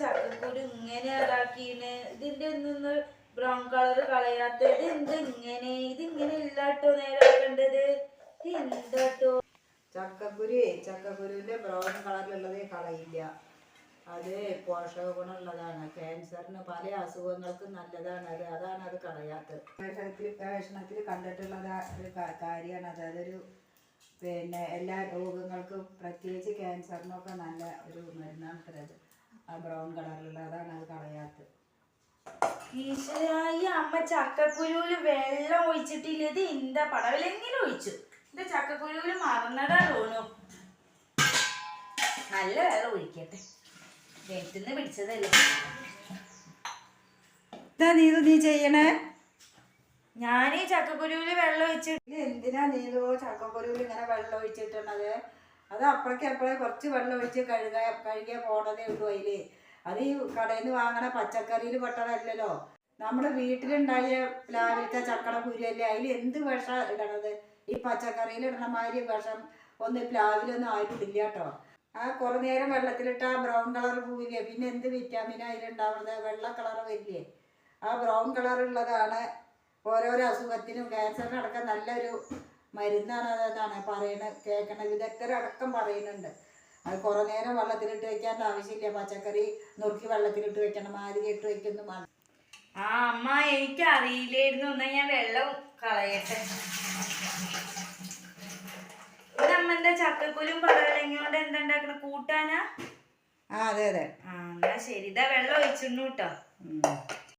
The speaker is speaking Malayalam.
ചക്കക്കുരു ഇങ്ങനെ ഇതാക്കീന് ഇതിന്റെ നിന്ന് ബ്രൗൺ കളർ കളയാത്ത ഇത് എന്ത് ഇങ്ങനെ ഇത് ഇങ്ങനെ ഇല്ലാട്ടോ നേരാക്കേണ്ടത് ഇത് എന്താട്ടോ? ചക്കക്കുരു ചക്കക്കുരുവിന്റെ ബ്രൗൺ കളറിലുള്ളതേ കളയില്ല. അത് പോഷക ഗുണമുള്ളതാണ് ക്യാൻസറിന് പല അസുഖങ്ങൾക്കും നല്ലതാണ്. അത് അതാണ് അത് കളയാത്തത്. ഗവേഷണത്തിൽ ഗവേഷണത്തിൽ കണ്ടിട്ടുള്ളത് ഒരു കാര്യമാണ്. അത് അതൊരു പിന്നെ എല്ലാ രോഗങ്ങൾക്കും പ്രത്യേകിച്ച് ക്യാൻസറിനൊക്കെ നല്ല ഒരു മരുന്നാണ് അത്ര അത് ആ ബ്രൗൺ കളറിലുള്ള അതാണ് അത് കളയാത്തത്. ഈശ്വരായി അമ്മ ചക്കക്കുരുവിൽ വെള്ളം ഒഴിച്ചിട്ടില്ലത് എന്താ പടവിലെങ്കിലും ഒഴിച്ചു. എന്റെ ചക്കക്കുരുവിൽ മറന്നതാ തോന്നു നല്ല വെള്ളം ഒഴിക്കട്ടെ. വെളുത്തുനിന്ന് പിടിച്ചതല്ലേ. എന്താ നീ ഇത് നീ ചെയ്യണേ. ഞാൻ ഈ ചക്കക്കുരുവിൽ വെള്ളം ഒഴിച്ചിട്ട് എന്തിനാ നീതു ചക്കക്കുരുവിൽ ഇങ്ങനെ വെള്ളം ഒഴിച്ചിട്ടുള്ളത്? അത് അപ്പഴേക്ക് അപ്പഴേ കുറച്ച് വെള്ളം ഒഴിച്ച് കഴുക കഴുകിയ പോണതേ ഉള്ളൂ അതിൽ അത് ഈ കടയിൽ നിന്ന് വാങ്ങണ പച്ചക്കറിയിൽ പെട്ടതല്ലല്ലോ. നമ്മുടെ വീട്ടിലുണ്ടായ പ്ലാവിലത്തെ ചക്കട കുരുവല്ലേ അതിൽ എന്ത് വിഷം ഇടണത്? ഈ പച്ചക്കറിയിൽ ഇടണ മാതിരി വിഷം ഒന്ന് പ്ലാവിലൊന്നും ആയിട്ടില്ല കേട്ടോ ആ കുറേ നേരം വെള്ളത്തിലിട്ട് ആ ബ്രൗൺ കളർ പൂവില്ലേ? പിന്നെ എന്ത് വിറ്റാമിൻ അതിലുണ്ടാവുന്നത് വെള്ള കളർ വരില്ലേ? ആ ബ്രൗൺ കളറുള്ളതാണ് ഓരോരോ അസുഖത്തിനും ക്യാൻസറിനടക്കം നല്ലൊരു മരുന്നാണ് അതെന്നാണ് പറയണ കേൾക്കണ വിദഗ്ധരടക്കം പറയുന്നുണ്ട്. അത് കുറേ നേരം വെള്ളത്തിലിട്ട് വെക്കേണ്ട ആവശ്യമില്ല. പച്ചക്കറി നുറുക്കി വെള്ളത്തിലിട്ട് വെക്കണം മാതിരി ഇട്ട് വെക്കുന്നു ആ അമ്മ എനിക്ക് അറിയില്ലായിരുന്നു എന്നാ ഞാൻ വെള്ളം കളയട്ടെ. ചക്കക്കുലും ചക്കക്കുരും പടവലങ്ങ കൊണ്ട് എന്താ ഉണ്ടാക്കണ? കൂട്ടാനാ? ആ അതെ അതെ. ആ എന്നാ ശരി. ഇതാ വെള്ളം ഒഴിച്ചിരുന്നു കേട്ടോ.